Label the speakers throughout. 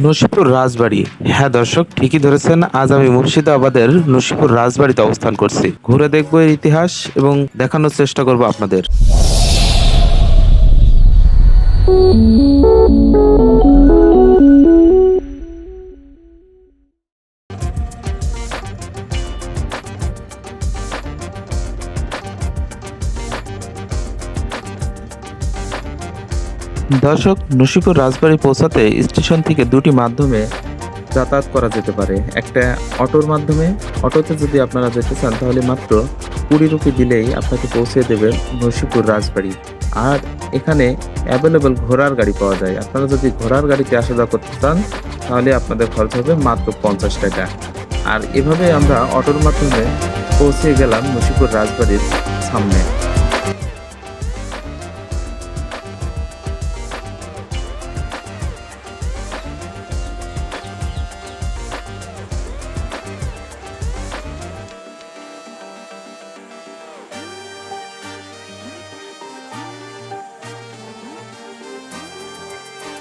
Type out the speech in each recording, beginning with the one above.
Speaker 1: নসিপুর রাজবাড়ি। হ্যাঁ দর্শক, ঠিকই ধরেছেন, আজ আমি মুর্শিদাবাদের নসিপুর রাজবাড়িতে অবস্থান করছি। ঘুরে দেখব এর ইতিহাস এবং দেখানোর চেষ্টা করব আপনাদের। দর্শক, নসিপুর রাজবাড়ি পৌঁছাতে স্টেশন থেকে দুটি মাধ্যমে যাতায়াত করা যেতে পারে। একটা অটোর মাধ্যমে, অটোতে যদি আপনারা যেতে চান, তাহলে মাত্র কুড়ি রুপি দিলেই আপনাকে পৌঁছে দেবে নসিপুর রাজবাড়ি। আর এখানে অ্যাভেলেবেল ঘোড়ার গাড়ি পাওয়া যায়। আপনারা যদি ঘোড়ার গাড়িতে আসা যাওয়া করতে চান, তাহলে আপনাদের খরচ হবে মাত্র পঞ্চাশ টাকা। আর এভাবে আমরা অটোর মাধ্যমে পৌঁছে গেলাম নসিপুর রাজবাড়ির সামনে।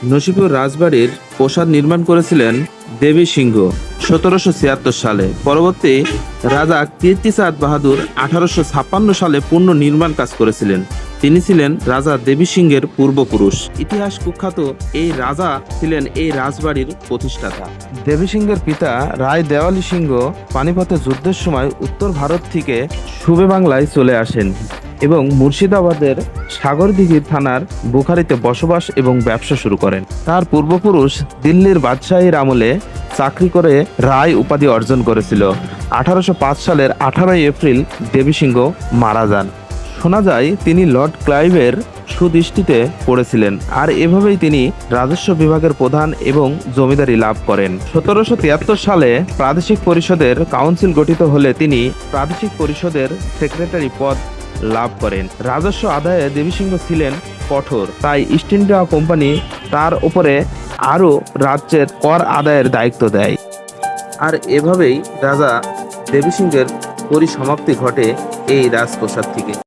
Speaker 1: নসিপুর রাজবাড়ির প্রসাদ নির্মাণ করেছিলেন দেবী সিংহ সতেরোশো ছিয়াত্তর সালে। পরবর্তী রাজা কীর্তিচাঁদ বাহাদুর আঠারোশো ছাপ্পান্ন সালে পূর্ণ নির্মাণ কাজ করেছিলেন। তিনি ছিলেন রাজা দেবী সিংহের পূর্বপুরুষ। ইতিহাস কুখ্যাত এই রাজা ছিলেন এই রাজবাড়ির প্রতিষ্ঠাতা। দেবী সিংহের পিতা রায় দেওয়ালি সিংহ পানিপথে যুদ্ধের সময় উত্তর ভারত থেকে সুবে বাংলায় চলে আসেন। এবং মুর্শিদাবাদের সাগরদিঘির থানার বুখারিতে বসবাস এবং ব্যবসা শুরু করেন। তার পূর্বপুরুষ দিল্লির বাদশাহীর আমলে চাকরি করে রায় উপাধি অর্জন করেছিল। আঠারোশো পাঁচ সালের আঠারোই এপ্রিল দেবী সিংহ মারা যান। শোনা যায়, তিনি লর্ড ক্লাইভের সুদৃষ্টিতে পড়েছিলেন আর এভাবেই তিনি রাজস্ব বিভাগের প্রধান এবং জমিদারি লাভ করেন। সতেরোশো তিয়াত্তর সালে প্রাদেশিক পরিষদের কাউন্সিল গঠিত হলে তিনি প্রাদেশিক পরিষদের সেক্রেটারি পদ লাভ করেন। রাজস্ব আদায়ে দেবীসিংহ ছিলেন কঠোর, তাই ইস্ট ইন্ডিয়া কোম্পানি তার উপরে আরও রাজ্যের কর আদায়ের দায়িত্ব দেয়। আর এভাবেই রাজা দেবীসিংহের পরিসমাপ্তি ঘটে এই রাজপ্রসাদ থেকে।